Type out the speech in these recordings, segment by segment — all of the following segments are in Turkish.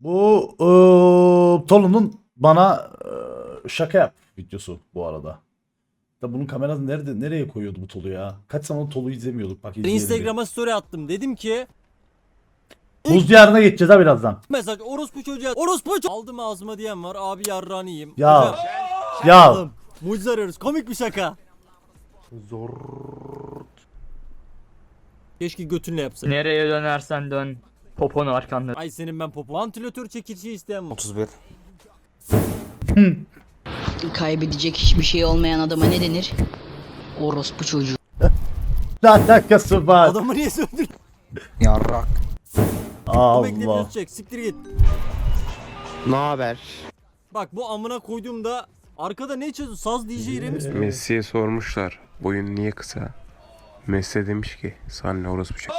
Bu eee, Tolu'nun bana eee, şaka yap videosu bu arada. Da bunun kamerası nerede nereye koyuyordu bu Tolu ya? Kaç zaman Tolu'yu izlemiyorduk bak izleyelim. Instagram'a story attım. Dedim ki. Buz diyarına geçeceğiz ha birazdan. mesaj orospu çocuğa orospu çocuğa aldım ağzıma diyen var. Abi yarrağını yiyeyim. Ya. Hocam, Ya oğlum, mucize arıyoruz. Komik bir şaka. Zor. Keşke götünle yapsın. Nereye dönersen dön. Poponu arkanda. Ay senin ben popo. Vantilatör çekilişi isteyen var. 31. Kaybedecek hiçbir şey olmayan adama ne denir? Orospu çocuğu. ne alakası var? Adamı niye söndürdün? Yarrak. Allah. Çek. Siktir git. Ne haber? Bak bu amına koyduğumda arkada ne çalıyor? Saz DJ Remiz. Messi'ye sormuşlar boyun niye kısa? Messi demiş ki sen ne orospu çocuk.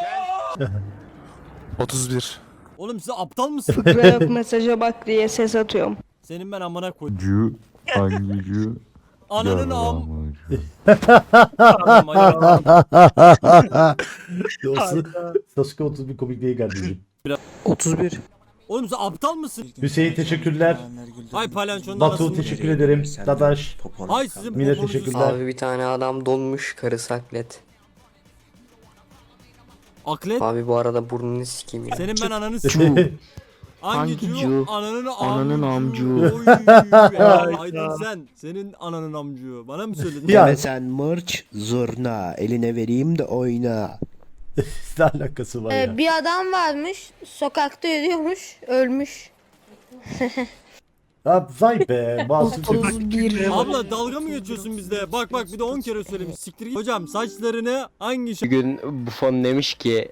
31. Oğlum siz aptal mısın? Fıkra yok mesaja bak diye ses atıyorum. Senin ben amına koydum. Cu hangi cu? Ananın am. Ayağım. Sasuke 31 komik değil kardeşim. 31. Oğlum sen aptal mısın? Hüseyin teşekkürler. Ay palyaçonun Batu teşekkür ederim. Dadaş. Ay sizin Mine teşekkürler. Abi bir tane adam donmuş karı saklet. Aklet. Abi bu arada burnunu sikeyim ya. Senin ben ananı s***. Hangi cu? cu? Ananın Ananın amcu. ya, Aydın sen. Senin ananın amcu. Bana mı söyledin? Ya sen mırç zurna eline vereyim de oyna. ne alakası var ya? Ee, bir adam varmış sokakta yürüyormuş ölmüş. Ya vay be. Bazı Abla dalga mı geçiyorsun bizde? Bak bak bir de 10 kere söylemiş. Siktir git. Hocam saçlarını hangi şey... Bugün Buffon demiş ki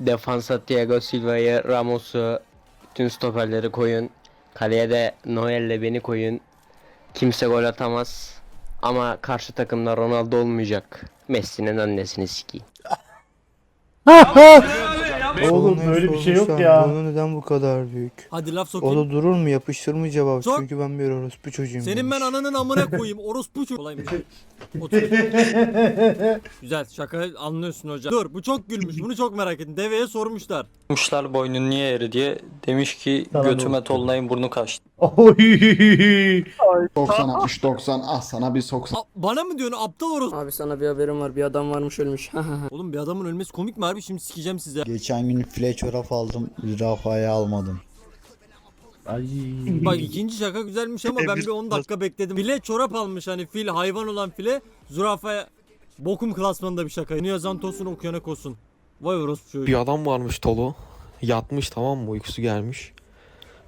defansa Thiago Silva'yı, Ramos'u, bütün stoperleri koyun. Kaleye de Noel'le beni koyun. Kimse gol atamaz. Ama karşı takımda Ronaldo olmayacak. Messi'nin annesini sikeyim. Oğlum böyle bir şey yok ya. Bunu neden bu kadar büyük? Hadi laf O sokayım. da durur mu yapıştır mı cevap? Sok. Çünkü ben bir orospu çocuğuyum. Senin ben ananın amına koyayım. Orospu çok kolaymış. Otur. Güzel şaka anlıyorsun hocam. Dur bu çok gülmüş. Bunu çok merak ettim. Deveye sormuşlar. Sormuşlar boynun niye eri diye. Demiş ki Tamam, götüme oldu. tonlayın burnu kaçtı. Oy. 90 60 90 ah sana bir soksan. A- bana mı diyorsun aptal orospu? Abi sana bir haberim var. Bir adam varmış ölmüş. Oğlum bir adamın ölmesi komik mi harbi? Şimdi sikeceğim size. Geçen gün file çorap aldım. Zürafayı almadım. Ay. Bak ikinci şaka güzelmiş ama ben bir 10 dakika bekledim. File çorap almış hani fil hayvan olan file zürafaya bokum klasmanında bir şaka. Yeni yazan tosun okuyana kosun. Vay orospu çocuğu. Bir adam varmış Tolu. Yatmış tamam mı uykusu gelmiş.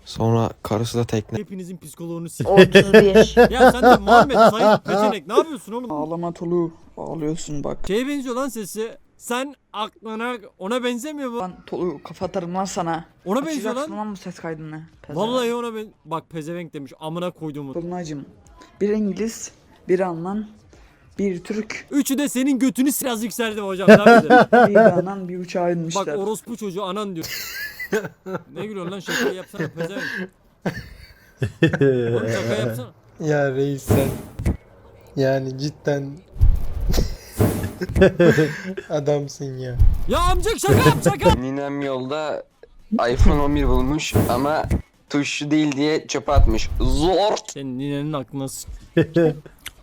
Sonra karısı da tekne. Hepinizin psikoloğunu s***. 31. ya sen de Muhammed Sayın Peçenek ne yapıyorsun oğlum? Ağlama Tolu. Ağlıyorsun bak. Şeye benziyor lan sesi. Sen aklına ona benzemiyor bu. Tolu kafa atarım lan sana. Ona benziyor lan. lan bu ses kaydını. Vallahi ona ben bak pezevenk demiş amına koyduğumu. Tolunaycım. Bir İngiliz, bir Alman, bir Türk, Üçü de senin götünü biraz yükseldim hocam. Devam edelim. bir Danan, bir uçağa inmişler. Bak orospu çocuğu anan diyor. ne gülüyorsun lan şaka yapsana pezevenk. Oğlum şaka yapsana. Ya reis sen. Yani cidden adamsın ya. Ya amcık şaka yap şaka. Ninem yolda iPhone 11 bulmuş ama tuşlu değil diye çöpe atmış. Zor. Senin ninenin aklına s-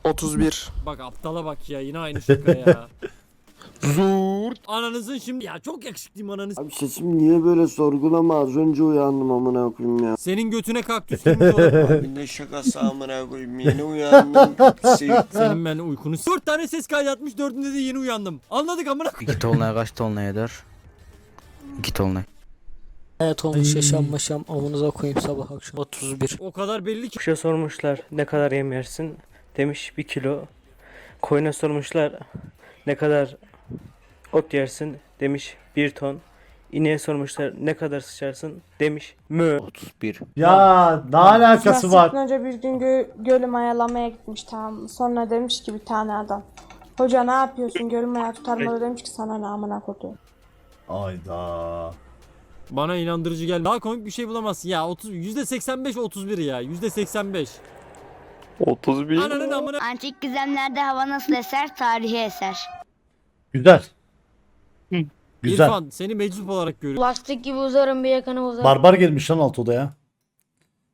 31. Bak aptala bak ya yine aynı şaka ya. Zurt. Ananızın şimdi ya çok yakışıklıyım ananız. Abi sesim niye böyle sorgulama az önce uyandım amına koyayım ya. Senin götüne kaktüs girmiş olabilir. Ne şakası amına koyayım yeni uyandım. Senin ben uykunu s- Dört tane ses kaydetmiş dördünde de yeni uyandım. Anladık amına koy- İki tonlaya kaç tonlaya eder? İki tonlaya. Evet olmuş yaşam maşam amınıza koyayım sabah akşam. 31. O kadar belli ki. Kuşa sormuşlar ne kadar yem yersin? Demiş bir kilo. Koyuna sormuşlar ne kadar ot yersin? Demiş bir ton. İneğe sormuşlar ne kadar sıçarsın? Demiş mü. 31. Ya ne alakası var? önce bir gün gö- gölü mayalamaya gitmiş tamam mı? Sonra demiş ki bir tane adam. Hoca ne yapıyorsun gölü maya tutarmadı demiş ki sana ne amına koyduğum. Ayda. Bana inandırıcı geldi. Daha komik bir şey bulamazsın. Ya 30 %85 31 ya. %85. 31. Ananın amına Antik gizemlerde hava nasıl eser tarihi eser. Güzel. Güzel. İrfan seni meczup olarak görüyorum. Lastik gibi uzarım bir yakana uzarım. Barbar gelmiş lan alt odaya.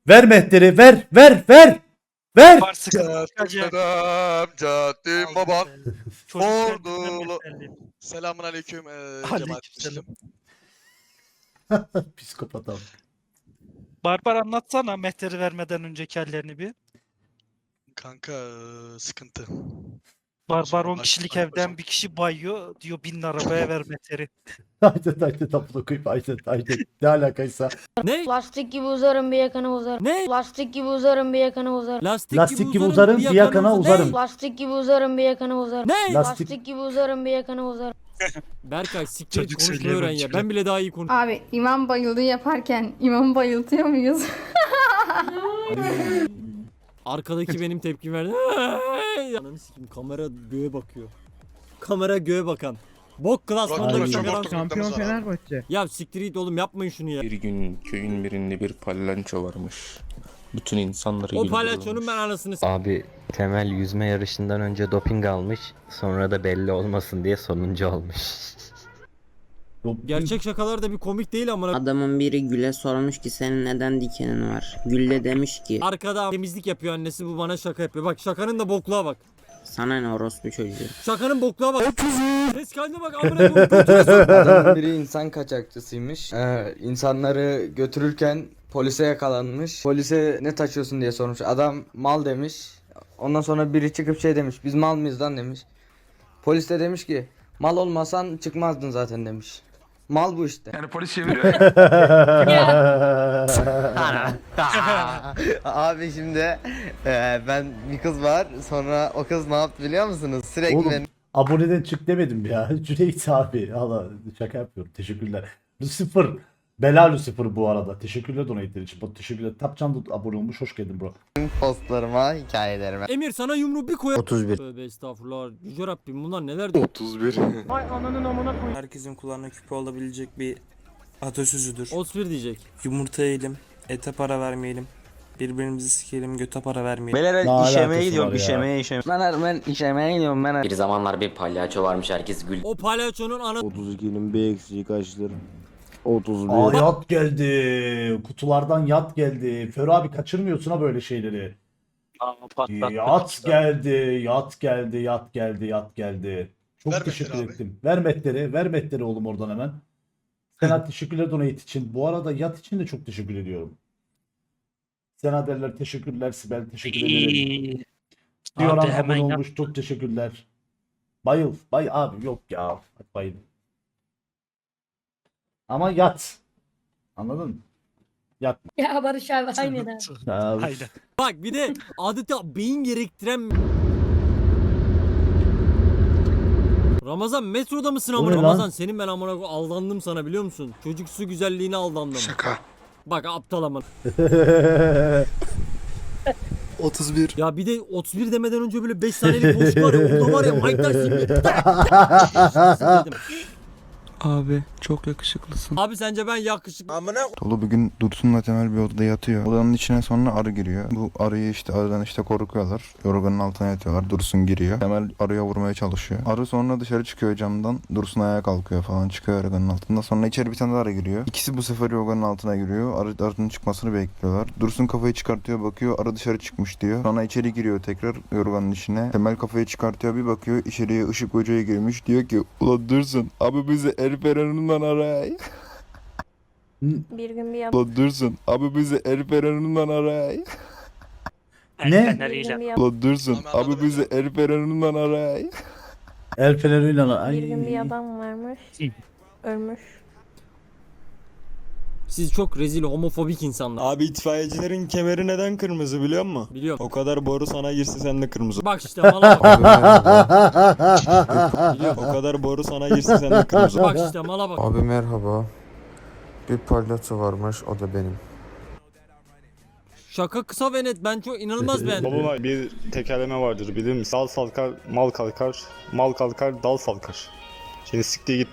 Ver mehteri ver ver ver. Ver. Caddim baban. Ordulu. Selamun aleyküm cemaat Müslüm. Psikopat abi. Barbar anlatsana mehteri vermeden önceki hallerini bir. Kanka eee, sıkıntı. Barbar 10 Baş- kişilik evden bir kişi bayıyor diyor bin arabaya ver mehteri. Aynen aynen tapına koyup aynen aynen. Ne alakaysa. Ne? Lastik gibi uzarım bir yakana uzarım. Ne? Lastik gibi uzarım bir yakana uzarım. Lastik, Lastik gibi uzarım, bir yakana uzarım. Lastik gibi uzarım bir yakana uzarım. Ne? Lastik- Lastik gibi uzarım bir yakana uzarım. Berkay siktir Çocuk konuşmayı söyleyemem öğren ya. Ben bile daha iyi konuş. Abi imam bayıldığı yaparken imamı bayıltıyor muyuz? Arkadaki benim tepkim verdi. Ananı sikeyim kamera göğe bakıyor. Kamera göğe bakan. Bok klasmanda Ay. bir Çok ortak noktamız var abi. Ya siktir git oğlum yapmayın şunu ya. Bir gün köyün birinde bir palyanço varmış. Bütün insanları O palyaçonun ben anasını s- Abi Temel yüzme yarışından önce doping almış. Sonra da belli olmasın diye sonuncu olmuş. Gerçek şakalar da bir komik değil ama Adamın biri Gül'e sormuş ki senin neden dikenin var? Gül de demiş ki arkada temizlik yapıyor annesi bu bana şaka yapıyor. Bak şakanın da bokluğa bak. sana ne orospu çocuğu. Şakanın bokluğa bak. Ses kaydına bak amına koyayım. götüne sok. Adamın biri insan kaçakçısıymış. Ee, insanları götürürken polise yakalanmış. Polise ne taşıyorsun diye sormuş. Adam mal demiş. Ondan sonra biri çıkıp şey demiş. Biz mal mıyız lan demiş. Polis de demiş ki mal olmasan çıkmazdın zaten demiş. Mal bu işte. Yani polis çeviriyor. Abi şimdi e, ben bir kız var. Sonra o kız ne yaptı biliyor musunuz? Sürekli Oğlum aboneden çık demedim ya. Cüneyt abi. Allah şaka yapıyorum. Teşekkürler. Lucifer. Bela Lucifer bu arada. Teşekkürler donate'ler için. Bak, Teşekkürler. Tapcan da abone olmuş. Hoş geldin bro. postlarıma, hikayelerime. Emir sana yumruğu bir koyar. 31. Tövbe estağfurullah. Yüce Rabbim bunlar neler diyor. 31. Herkesin kulağına küpe olabilecek bir atasözüdür. 31 diyecek. Yumurta yiyelim, ete para vermeyelim. Birbirimizi sikelim, göte para vermeyelim. Beyler Ne alakası var ya? işemeye. Ben, ben işemeye gidiyorum ben. Bir zamanlar bir palyaço varmış herkes gül. O palyaçonun ana 32'nin bir eksiği kaçtır? 31. Aa yat geldi. Kutulardan yat geldi. Fero abi kaçırmıyorsun ha böyle şeyleri. Yat geldi. Yat geldi. Yat geldi. Yat geldi. Çok Ver teşekkür Mehter abi. ettim. Ver metleri. Ver metleri oğlum oradan hemen. Senat teşekkürler donate için. Bu arada yat için de çok teşekkür ediyorum. Senaderler teşekkürler. Sibel teşekkür ederim. Diyoran hemen abone yap. olmuş. Çok teşekkürler. Bayıl. Bay abi yok ya. Hadi bayıl. Ama yat. Anladın mı? Yatma. ya Barış abi aynen abi. Aynen. Bak bir de adeta beyin gerektiren Ramazan metroda mısın O ne lan? Ramazan senin ben amına aldandım sana biliyor musun? Çocuksu güzelliğine aldandım. Şaka. Bak aptal ama. 31. Ya bir de 31 demeden önce böyle 5 saniyelik boşluk var ya orada var ya Mike Tyson gibi. Dedim. Abi çok yakışıklısın. Abi sence ben yakışıklı Dolu bir gün Dursun'la Temel bir odada yatıyor. Odanın içine sonra arı giriyor. Bu arıyı işte arıdan işte korkuyorlar. Yorganın altına yatıyorlar. Dursun giriyor. Temel arıya vurmaya çalışıyor. Arı sonra dışarı çıkıyor camdan. Dursun ayağa kalkıyor falan. Çıkıyor yorganın altında. Sonra içeri bir tane daha arı giriyor. İkisi bu sefer yorganın altına giriyor. Arı, arının çıkmasını bekliyorlar. Dursun kafayı çıkartıyor bakıyor. Arı dışarı çıkmış diyor. Sonra içeri giriyor tekrar yorganın içine. Temel kafayı çıkartıyor bir bakıyor. içeriye ışık hocaya girmiş. Diyor ki ulan Dursun abi bizi El Feren'inden aray. Bir gün bir Ulan Dursun abi bizi El Feren'inden aray. Ne? Ulan Dursun abi bizi El Feren'inden aray. El feneriyle ay. adam varmış. Ölmüş. Siz çok rezil homofobik insanlar. Abi itfaiyecilerin kemeri neden kırmızı biliyor musun? Biliyorum. O kadar boru sana girse sen de kırmızı. Bak işte mala bak. o kadar boru sana girse sen de kırmızı. Bak işte mala bak. Abi merhaba. Bir palyaço varmış o da benim. Şaka kısa ve net. Ben çok inanılmaz beğendim. bir tekerleme vardır bilir misin? Dal salkar, mal kalkar, mal kalkar, dal salkar. Seni siktiği git.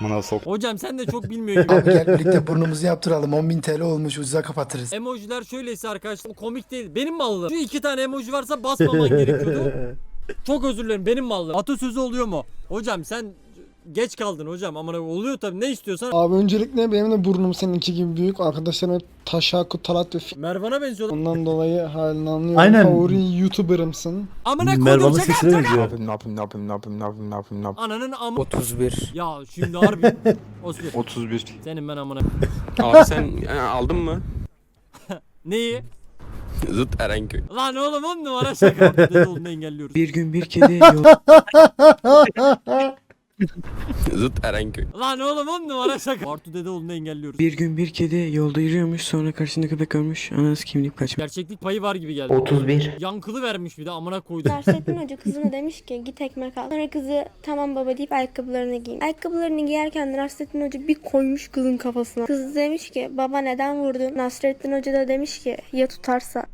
Bana sok. Hocam sen de çok bilmiyor gibi. Gel birlikte burnumuzu yaptıralım. 10.000 TL olmuş ucuza kapatırız. Emojiler şöyleyse arkadaşlar komik değil. Benim mallım. Şu iki tane emoji varsa basmaman gerekiyordu. Çok özür dilerim benim mallım. Atasözü oluyor mu? Hocam sen geç kaldın hocam. Ama oluyor tabii. Ne istiyorsan. Abi öncelikle benim de burnum seninki gibi büyük. Arkadaşlarım Taşaku, Talat ve Mervan'a benziyor. Ondan dolayı halini anlıyorum. Aynen. Favori YouTuber'ımsın. Amına koydum Mervan'ın şaka sesine benziyor. yapayım ne yapayım ne yapayım ne yapayım ne yapayım ne yapayım ne yapayım. Ananın amı. 31. Ya şimdi harbi. Osbir. 31. Senin ben amına. Abi sen e, aldın mı? Neyi? Zıt Erenköy. Lan oğlum on numara şaka. Olduğunu engelliyoruz. Bir gün bir kedi yol... Zıt Erenköy. Lan oğlum on numara şaka. Bartu dede olduğunu engelliyoruz. Bir gün bir kedi yolda yürüyormuş sonra karşısında köpek görmüş. Anası kimlik kaçmış. Gerçeklik payı var gibi geldi. 31. Yankılı vermiş bir de amına koydum. Sersettin Hoca kızına demiş ki git ekmek al. Sonra kızı tamam baba deyip ayakkabılarını giyin. Ayakkabılarını giyerken Nasrettin Hoca bir koymuş kızın kafasına. Kız demiş ki baba neden vurdun? Nasrettin Hoca da demiş ki ya tutarsa.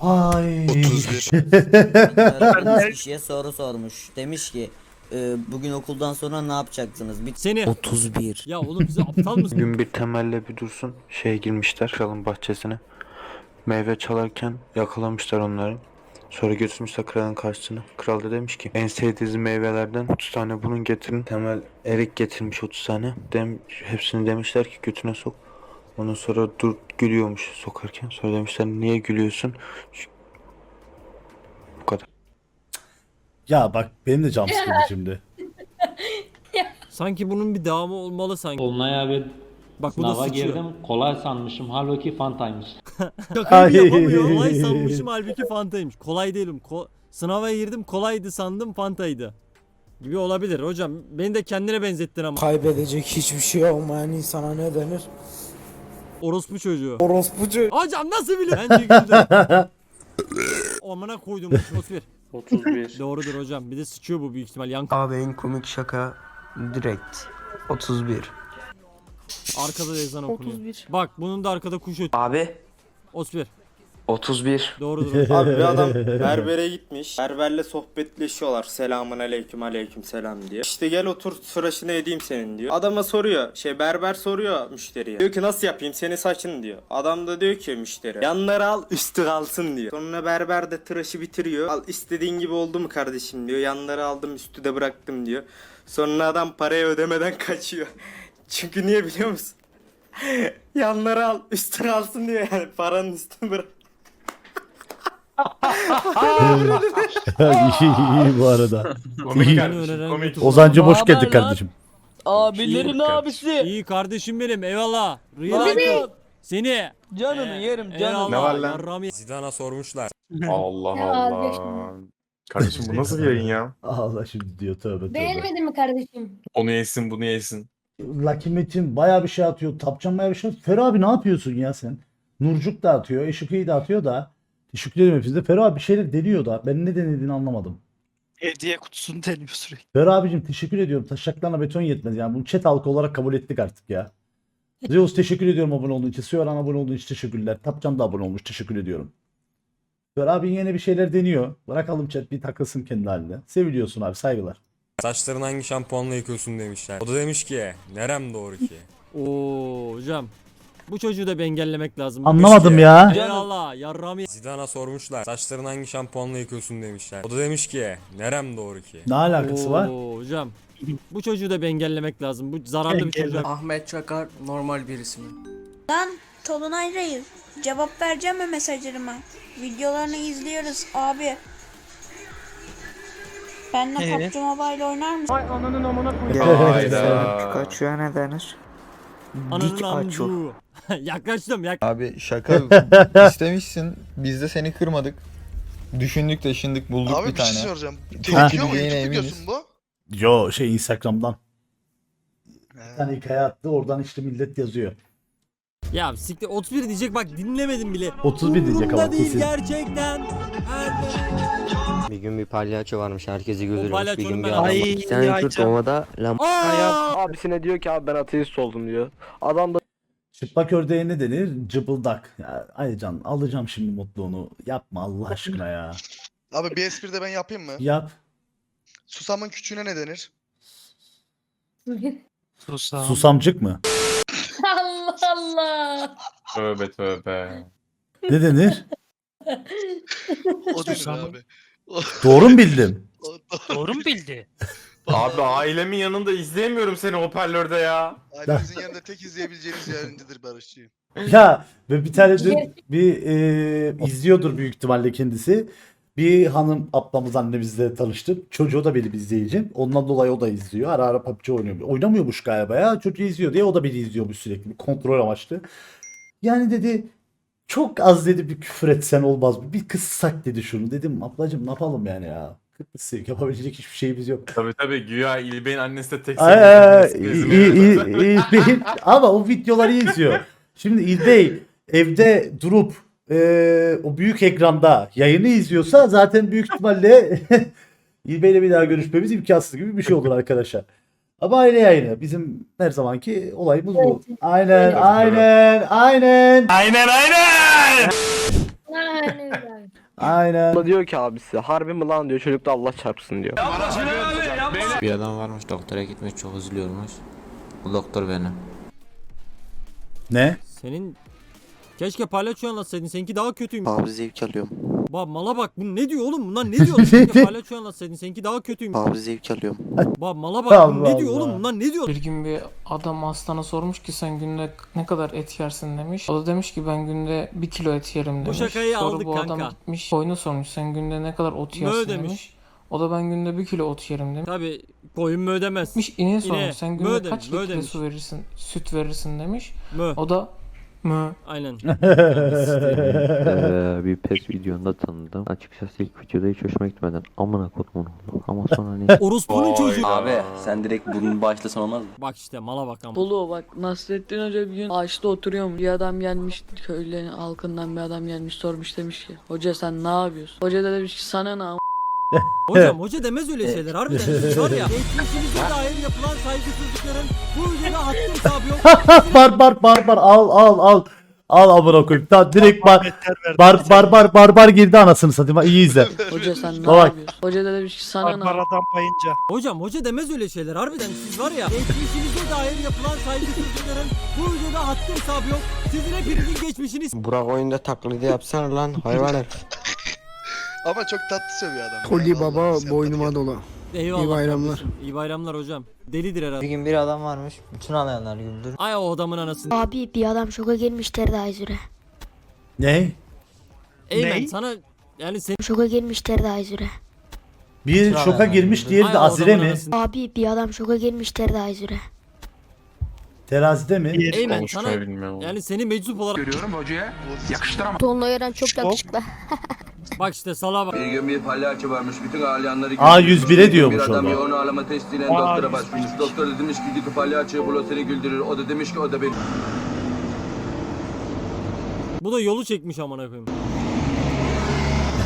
Ay. kişiye soru sormuş. Demiş ki "E, bugün okuldan sonra ne yapacaksınız? Bir Seni. 31. Ya oğlum bize aptal mısın? Gün bir temelle bir dursun şeye girmişler kralın bahçesine. Meyve çalarken yakalamışlar onları. Sonra götürmüşler kralın karşısına. Kral da demiş ki en sevdiğiniz meyvelerden 30 tane bunun getirin. Temel erik getirmiş 30 tane. Dem hepsini demişler ki götüne sok. Ondan sonra dur gülüyormuş sokarken. Sonra demişler niye gülüyorsun? Bu kadar. Ya bak benim de canım sıkıldı şimdi. Sanki bunun bir devamı olmalı sanki. Olmay abi Bak bu da sınava girdim kolay sanmışım halbuki fantaymış. Şakayı Ay. yapamıyor. Kolay sanmışım halbuki fantaymış. Kolay değilim. Ko- Sınava girdim kolaydı sandım fantaydı. Gibi olabilir hocam. Beni de kendine benzettin ama. Kaybedecek hiçbir şey olmayan insana ne denir? Orospu çocuğu. Orospucu. Hocam nasıl biliyor? Bence güldüm. Amına koydum. Osbir. 31. Doğrudur hocam. Bir de sıçıyor bu büyük ihtimal. Yankı Abi en komik şaka direkt 31. arkada da ezan okunuyor. 31. Bak bunun da arkada kuş ötüyor. Abi Osbir. 31. Doğrudur. Abi bir adam berbere gitmiş. Berberle sohbetleşiyorlar. Selamun aleyküm aleyküm selam diyor. İşte gel otur tıraşını edeyim senin diyor. Adama soruyor. Şey berber soruyor müşteriye. Diyor ki nasıl yapayım senin saçın diyor. Adam da diyor ki müşteri. Yanları al üstü kalsın diyor. Sonra berber de tıraşı bitiriyor. Al istediğin gibi oldu mu kardeşim diyor. Yanları aldım üstü de bıraktım diyor. Sonra adam parayı ödemeden kaçıyor. Çünkü niye biliyor musun? Yanları al üstü kalsın diyor yani paranın üstünü bırak. İyi, iyi bu arada. İyi. Öneren YouTube. Ozancı Haber geldin lan. kardeşim. Abilerin abisi. İyi kardeşim benim. Eyvallah. İcon. Seni. Canını yerim Eyvallah. Ne var lan? Yarrağımı ye- Zidane'a sormuşlar. Allah Allah. Kardeşim bu nasıl bir yayın ya? Allah şimdi diyor tövbe tövbe. mi kardeşim? Onu yesin bunu yesin. Lucky Metin baya bir şey atıyor. Tapcan baya bir şey atıyor. Ferro abi ne yapıyorsun ya sen? Nurcuk da atıyor. Eşuki'yi de atıyor da. Teşekkür ederim hepinize. Ferro abi bir şeyler deniyor da. Ben ne denediğini anlamadım. Hediye kutusunu deniyor sürekli. Ferro abicim teşekkür ediyorum. Taşaklarına beton yetmez. Yani bunu chat halkı olarak kabul ettik artık ya. Zeus teşekkür ediyorum abone olduğun için. Suyoran abone olduğun için teşekkürler. Tapcan da abone olmuş. Teşekkür ediyorum. Ferro abi yine bir şeyler deniyor. Bırakalım chat bir takılsın kendi haline. Seviliyorsun abi saygılar. Saçlarını hangi şampuanla yıkıyorsun demişler. O da demiş ki nerem doğru ki? Oo hocam. Bu çocuğu da bir engellemek lazım. Anlamadım ya. Eyvallah. Yarrağımı ye- Zidane'a sormuşlar. Saçlarını hangi şampuanla yıkıyorsun demişler. O da demiş ki nerem doğru ki? Ne alakası var? Oo hocam. Bu çocuğu da bir engellemek lazım. Bu zararlı bir çocuk. Ahmet Çakar normal birisi mi? Lan Tolunay Reis. Cevap vereceğim mi mesajlarıma? Videolarını izliyoruz abi. Benle PUBG Mobile oynar mısın? Hayda. Kaçıyor ne denir? Ananın amcuğu. Yaklaştım yak. Abi şaka istemişsin. Biz de seni kırmadık. Düşündük taşındık bulduk Abi bir bir tane. şey soracağım. Mu gideceğine YouTube videosu bu? Yo şey Instagram'dan. Bir tane hikaye attı oradan işte millet yazıyor. Ya siktir 31 diyecek bak dinlemedim bile. 31 diyecek ama değil kesin. gerçekten. Bir gün bir palyaço varmış herkesi güldürüyormuş. Bir gün bir adam Ay, iki tane Kürt ovada lam Aa! Abisine diyor ki abi ben ateist oldum diyor. Adam da Çıplak ördeğe ne denir? Cıbıldak. Ya, ay can alacağım şimdi mutluğunu. Yapma Allah aşkına ya. Abi bir espri de ben yapayım mı? Yap. Susamın küçüğüne ne denir? Susam. Susamcık mı? Allah Allah. Tövbe tövbe. Ne denir? O denir Susam. abi. Doğru mu bildim? Doğru mu bildi? Abi ailemin yanında izleyemiyorum seni hoparlörde ya. Ailemizin yanında tek izleyebileceğiniz yerindedir Barışçı. Ya ve bir tane dün bir e, izliyordur büyük ihtimalle kendisi. Bir hanım ablamız annemizle tanıştım. Çocuğu da benim izleyicim. Ondan dolayı o da izliyor. Ara ara PUBG oynuyor. Oynamıyormuş galiba ya. Çocuğu izliyor diye o da beni izliyormuş sürekli. Bir kontrol amaçlı. Yani dedi çok az dedi bir küfür etsen olmaz mı? Bir kıssak dedi şunu. Dedim ablacım ne yapalım yani ya. Yapabilecek hiçbir şeyimiz yok. Tabii tabii güya İlbey'in annesi de tek Ay, ay, ay, İ- İ- İlbey ama o videoları iyi izliyor. Şimdi İlbey evde durup e, o büyük ekranda yayını izliyorsa zaten büyük ihtimalle İlbey'le bir daha görüşmemiz imkansız gibi bir şey olur arkadaşlar. Ama aile yayını. Bizim her zamanki olayımız bu. Aynen, aynen, aynen. Aynen. Aynen. diyor ki abisi harbi mi lan diyor çocuk da Allah çarpsın diyor. Bir adam varmış doktora gitmiş çok üzülüyormuş. Bu doktor benim. Ne? Senin Keşke palyaço anlatsaydın. Seninki daha kötüymüş. Abi zevk alıyorum. Bak mala bak. Bu ne diyor oğlum? Bunlar ne diyor? Keşke palyaço anlatsaydın. Seninki daha kötüymüş. Abi zevk alıyorum. Bak mala bak. Bu Allah ne diyor Allah. oğlum? Bunlar ne diyor? Bir gün bir adam aslana sormuş ki sen günde ne kadar et yersin demiş. O da demiş ki ben günde bir kilo et yerim demiş. şakayı Sonra aldık bu adam kanka. gitmiş koyunu sormuş sen günde ne kadar ot Mö yersin demiş. demiş. O da ben günde bir kilo ot yerim demiş. Tabi koyun mu ödemez? Gitmiş ineğe sormuş sen mö günde demiş, kaç mö litre demiş. su verirsin, süt verirsin demiş. Mö. O da mö. Aynen. bir pes videonda tanıdım. Açıkçası ilk videoda hiç hoşuma gitmeden amına kodum oldu. Ama sonra ne Orospunun çocuğu. sen direkt bunun başlasan olmaz mı? Bak işte mala bak ama. Dolu bak Nasrettin Hoca bir gün ağaçta oturuyormuş. Bir adam gelmiş köylü halkından bir adam gelmiş sormuş demiş ki hoca sen ne yapıyorsun? Hoca da demiş ki sana ne am-" Hocam hoca demez öyle şeyler harbiden. Siz var ya. Geçmişinize dair yapılan saygısızlıkların bu ülkede hakkı hesabı yok. bar bar bar bar al al al. Al amına koyayım. Tamam direkt bar bar bar bar bar bar girdi anasını satayım. Ha, İyi izle. Hoca sen ne Bak. yapıyorsun? Hoca da demiş ki sana ne am-" Hocam hoca demez öyle şeyler harbiden. Siz var ya. Geçmişinize dair yapılan saygısızlıkların bu ülkede hakkı hesabı yok. Sizin hepinizin geçmişiniz Burak oyunda taklidi yapsana lan hayvan herif. Ama çok tatlı sövüyor adam. Koli baba boynuma dola. Eyvallah. İyi bayramlar. kardeşim, İyi bayramlar hocam. Delidir herhalde. gün bir adam varmış. Bütün ağlayanlar güldür. Ay o adamın anasını. Abi bir adam şoka girmiştir daha süre. Ne? Eymen sana yani senin Şoka girmiştir daha süre. Bir şoka girmiş diğeri Ay de o Azire adamın mi? anasını. Abi bir adam şoka girmiştir daha süre. Terazide mi? Eymen sana yani seni meczup olarak Tonla Eren çok yakışıklı. bak işte bak. Bir gün bir palyaço varmış bütün ağlayanları A101'e diyormuş o da. onu ağlama testiyle doktora başvurmuş. Doktor da demiş ki gidip palyaçoyu bul o seni güldürür. O da demiş ki o da beni. Bu da yolu çekmiş amına koyayım.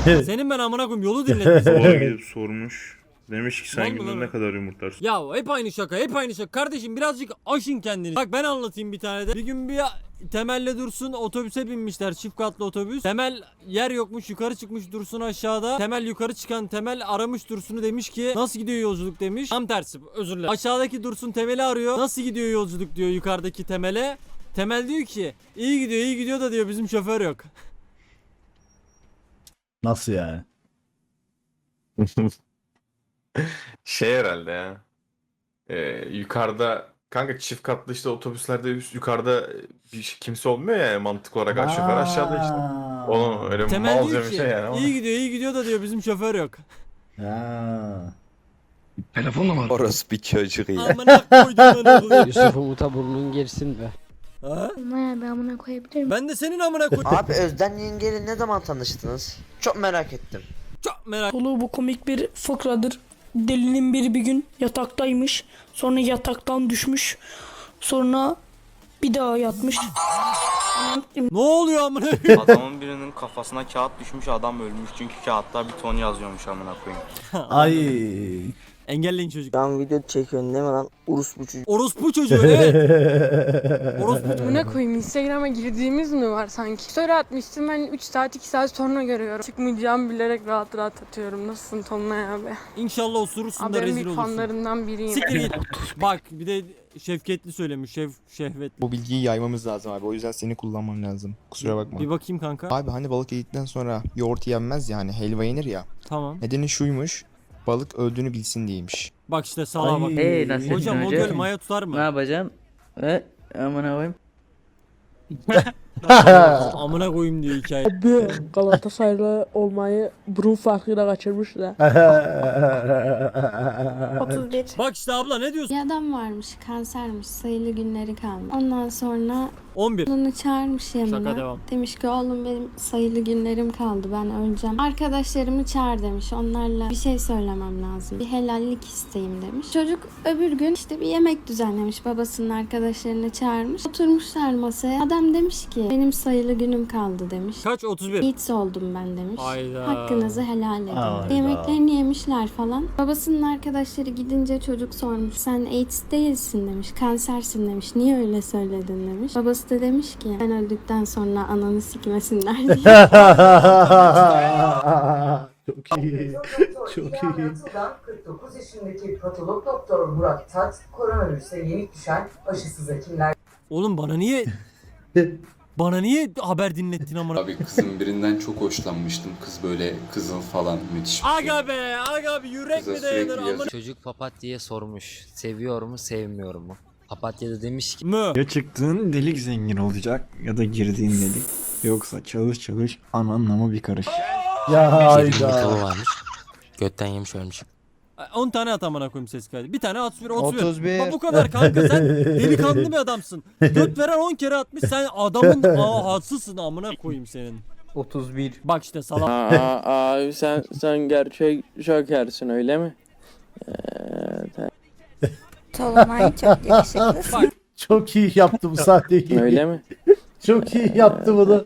Senin ben amına koyayım yolu dinletmiş. gidip sormuş. Demiş ki Vallahi günde ne kadar yumurtlarsın? ya hep aynı şaka hep aynı şaka. Kardeşim birazcık aşın kendini. Bak ben anlatayım bir tane de. Bir gün bir Temel'le Dursun otobüse binmişler çift katlı otobüs. Temel yer yokmuş yukarı çıkmış Dursun aşağıda. Temel yukarı çıkan Temel aramış Dursun'u demiş ki nasıl gidiyor yolculuk demiş. Tam tersi özür dilerim. Aşağıdaki Dursun Temel'i arıyor. Nasıl gidiyor yolculuk diyor yukarıdaki Temel'e. Temel diyor ki iyi gidiyor iyi gidiyor da diyor bizim şoför yok. Nasıl yani? Şey herhalde ya. Ee, yukarıda kanka çift katlı işte otobüslerde üst yukarıda bir şey- kimse olmuyor ya mantık olarak şoför aşağıda işte. Onun öyle Temel malca diyor bir ki şey yani ama. iyi gidiyor iyi gidiyor da diyor bizim şoför yok. Ha. Orası bir çocuk ya. Amına koydum ben oğlum. Yusuf Umut'a burnun girsin be. Ha? Maya ben amına koyabilir miyim? Ben de senin amına koydum. Abi Özden yengeyle ne zaman tanıştınız? Çok merak ettim. Çok merak Dolu bu komik bir fıkradır. Delinin biri bir gün yataktaymış. Sonra yataktan düşmüş. Sonra bir daha yatmış. Ne oluyor amına? Adamın birinin kafasına kağıt düşmüş adam ölmüş çünkü kağıtta bir ton yazıyormuş amına koyayım. Ay. Engelleyin çocuk. Ben video çekiyorsun değil mi lan? Urus bu çocuk. Orospu çocuğu evet. Orospu Bu ne koyayım Instagram'a girdiğimiz mi var sanki? Story atmıştım ben 3 saat 2 saat sonra görüyorum. Çıkmayacağımı bilerek rahat rahat atıyorum. Nasılsın Tonlay abi? İnşallah osurursun Abi da rezil büyük olursun. fanlarından biriyim. Siktir git. Bak bir de şefketli söylemiş. Şef şehvet. Bu bilgiyi yaymamız lazım abi. O yüzden seni kullanmam lazım. Kusura bakma. Bir bakayım kanka. Abi hani balık yedikten sonra yoğurt yenmez ya hani helva yenir ya. Tamam. Nedeni şuymuş. Balık öldüğünü bilsin diyeymiş. Bak işte salağa bak. Ay. Hey, Nasrettin Hocam o Hoca. göl maya tutar mı? yapacağım? E, aman koyayım. Amına koyayım diyor hikaye. Abi Galatasaraylı olmayı burun farkıyla kaçırmış da. 31. Bak işte abla ne diyorsun? Bir adam varmış kansermiş sayılı günleri kalmış. Ondan sonra 11. Oğlunu çağırmış yanına. Şaka devam. Demiş ki oğlum benim sayılı günlerim kaldı ben öleceğim. Arkadaşlarımı çağır demiş. Onlarla bir şey söylemem lazım. Bir helallik isteyeyim demiş. Çocuk öbür gün işte bir yemek düzenlemiş. Babasının arkadaşlarını çağırmış. Oturmuşlar masaya. Adam demiş ki benim sayılı günüm kaldı demiş. Kaç? 31. AIDS oldum ben demiş. Hayda. Hakkınızı helal edin. Hayda. Yemeklerini yemişler falan. Babasının arkadaşları gidince çocuk sormuş. Sen AIDS değilsin demiş. Kansersin demiş. Niye öyle söyledin demiş. Babası da demiş ki ben öldükten sonra ananı sikmesinler diye. çok iyi. Çok iyi. 49 yaşındaki patolog doktor Murat Tat, koronavirüse yenik düşen aşısız hekimler Oğlum bana niye bana niye haber dinlettin amına? Abi kızın birinden çok hoşlanmıştım. Kız böyle kızıl falan müthiş bir şey. Aga be, aga be yürek Kıza mi sürekli dayanır yazıyor. amına? Çocuk papatya'ya sormuş. Seviyor mu sevmiyor mu? Papatya da demiş ki Mı? Ya çıktığın delik zengin olacak ya da girdiğin delik. Yoksa çalış çalış ananlama bir karış. Ya hayda. varmış. Götten yemiş ölmüş. 10 tane at amına koyayım ses kaydı. Bir tane 31 31. 31. Bak bu kadar kanka sen delikanlı bir adamsın. Göt veren 10 kere atmış sen adamın ahatsızsın amına koyayım senin. 31. Bak işte salak. abi sen sen gerçek şokersin öyle mi? Tolunay çok yakışıklısın. Bak Çok iyi yaptı bu sahneyi. mi? Çok iyi yaptı bunu.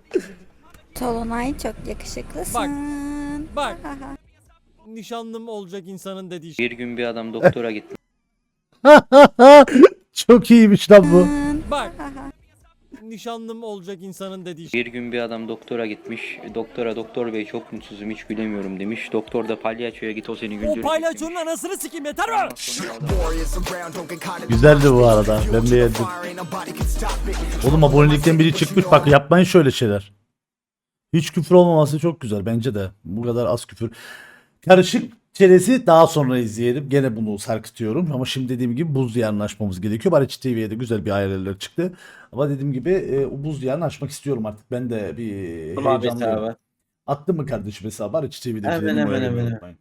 Tolunay çok yakışıklısın. Bak. bak. Nişanlım olacak insanın dediği şey. Bir gün bir adam doktora gitti. Çok iyiymiş lan bu. Bak. Nişanlım olacak insanın dediği şey. Bir gün bir adam doktora gitmiş. Doktora doktor bey çok mutsuzum hiç gülemiyorum demiş. Doktor da palyaçoya git o seni O güldürecek. palyaçonun anasını sikeyim yeter mi? Güzeldi bu arada. Ben beğendim. Oğlum abonelikten biri çıkmış. Bak yapmayın şöyle şeyler. Hiç küfür olmaması çok güzel bence de. Bu kadar az küfür. Karışık çerezi daha sonra izleyelim. Gene bunu sarkıtıyorum. Ama şimdi dediğim gibi buz diyarını açmamız gerekiyor. Barış TV'ye de güzel bir ayarlar çıktı. Ama dediğim gibi e, o buz diyarını açmak istiyorum artık. Ben de bir heyecanlıyım. Attın mı kardeşim hesabı? Barış TV'de. Hemen, hemen, hemen.